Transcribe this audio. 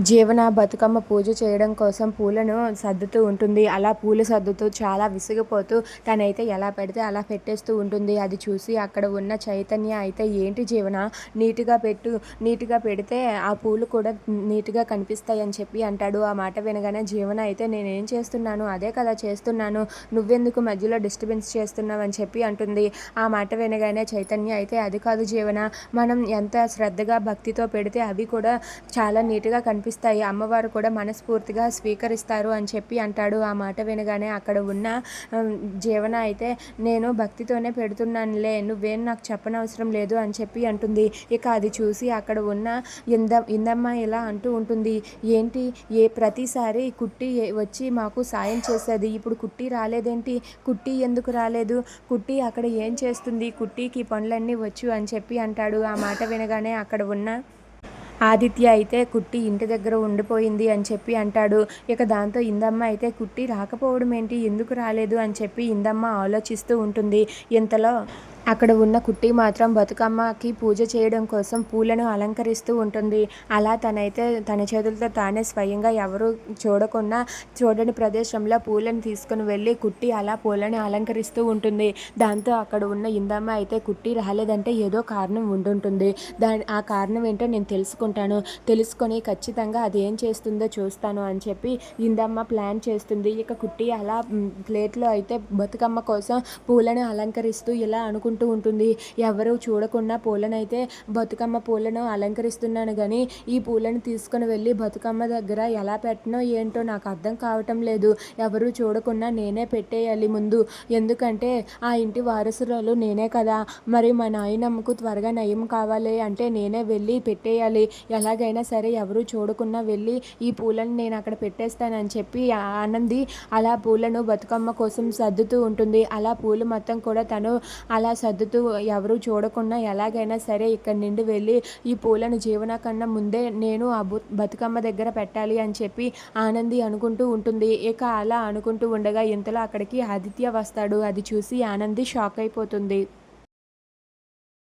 జీవన బతుకమ్మ పూజ చేయడం కోసం పూలను సర్దుతూ ఉంటుంది. అలా పూలు సర్దుతూ చాలా విసిగిపోతూ తనైతే ఎలా పెడితే అలా పెట్టేస్తూ ఉంటుంది. అది చూసి అక్కడ ఉన్న చైతన్య అయితే ఏంటి జీవన నీట్గా పెట్టు నీట్గా పెడితే ఆ పూలు కూడా నీట్గా కనిపిస్తాయి అని చెప్పి అంటాడు. ఆ మాట వినగానే జీవన అయితే నేనేం చేస్తున్నాను? అదే కదా చేస్తున్నాను. నువ్వెందుకు మధ్యలో డిస్టర్బెన్స్ చేస్తున్నావు? అని చెప్పి అంటుంది. ఆ మాట వినగానే చైతన్య అయితే అది కాదు జీవన మనం ఎంత శ్రద్ధగా భక్తితో పెడితే అవి కూడా చాలా నీట్గా కనిపి కనిపిస్తాయి. అమ్మవారు కూడా మనస్ఫూర్తిగా స్వీకరిస్తారు అని చెప్పి అంటాడు. ఆ మాట వినగానే అక్కడ ఉన్న జీవన అయితే నేను భక్తితోనే పెడుతున్నానులే నువ్వేం నాకు చెప్పనవసరం లేదు అని చెప్పి అంటుంది. ఇక అది చూసి అక్కడ ఉన్న ఇంద ఇందమ్మ ఇలా అంటూ ఉంటుంది. ఏంటి? ఏ ప్రతిసారి కుట్టి వచ్చి మాకు సాయం చేస్తుంది ఇప్పుడు కుట్టి రాలేదేంటి? కుట్టి ఎందుకు రాలేదు? కుట్టి అక్కడ ఏం చేస్తుంది? కుట్టికి పనులన్నీ వచ్చు అని చెప్పి అంటాడు. ఆ మాట వినగానే అక్కడ ఉన్న ఆదిత్య అయితే కుట్టి ఇంటి దగ్గర ఉండిపోయింది అని చెప్పి అంటాడు. ఇక దాంతో ఇందమ్మ అయితే కుట్టి రాకపోవడం ఏంటి? ఎందుకు రాలేదు? అని చెప్పి ఇందమ్మ ఆలోచిస్తూ ఉంటుంది. ఇంతలో అక్కడ ఉన్న కుట్టి మాత్రం బతుకమ్మకి పూజ చేయడం కోసం పూలను అలంకరిస్తూ ఉంటుంది. అలా తనైతే తన చేతులతో తానే స్వయంగా ఎవరు చూడకుండా చూడని ప్రదేశంలో పూలను తీసుకుని వెళ్ళి కుట్టి అలా పూలను అలంకరిస్తూ ఉంటుంది. దాంతో అక్కడ ఉన్న ఇందమ్మ అయితే కుట్టి రాలేదంటే ఏదో కారణం ఉండుంటుంది. దాని ఆ కారణం ఏంటో నేను తెలుసుకుంటాను. తెలుసుకొని ఖచ్చితంగా అది ఏం చేస్తుందో చూస్తాను అని చెప్పి ఇందమ్మ ప్లాన్ చేస్తుంది. ఇక కుట్టి అలా ప్లేట్లో అయితే బతుకమ్మ కోసం పూలను అలంకరిస్తూ ఇలా అనుకుంటుంది చేసుకుంటూ ఉంటుంది. ఎవరు చూడకుండా పూలనైతే బతుకమ్మ పూలను అలంకరిస్తున్నాను. కానీ ఈ పూలను తీసుకుని వెళ్ళి బతుకమ్మ దగ్గర ఎలా పెట్టనో ఏంటో నాకు అర్థం కావటం లేదు. ఎవరు చూడకుండా నేనే పెట్టేయాలి ముందు. ఎందుకంటే ఆ ఇంటి వారసురాలు నేనే కదా. మరి మా నాయనమ్మకు త్వరగా నయం కావాలి అంటే నేనే వెళ్ళి పెట్టేయాలి. ఎలాగైనా సరే ఎవరు చూడకుండా వెళ్ళి ఈ పూలను నేను అక్కడ పెట్టేస్తానని చెప్పి ఆనంది అలా పూలను బతుకమ్మ కోసం సర్దుతూ ఉంటుంది. అలా పూలు మొత్తం కూడా తను అలా సర్దుతూ ఎవరు చూడకుండా ఎలాగైనా సరే ఇక్కడి నుండి వెళ్ళి ఈ పూలను జీవన కన్నా ముందే నేను ఆ బతుకమ్మ దగ్గర పెట్టాలి అని చెప్పి ఆనంది అనుకుంటూ ఉంటుంది. ఇక అలా అనుకుంటూ ఉండగా ఇంతలో అక్కడికి ఆదిత్య వస్తాడు. అది చూసి ఆనంది షాక్ అయిపోతుంది.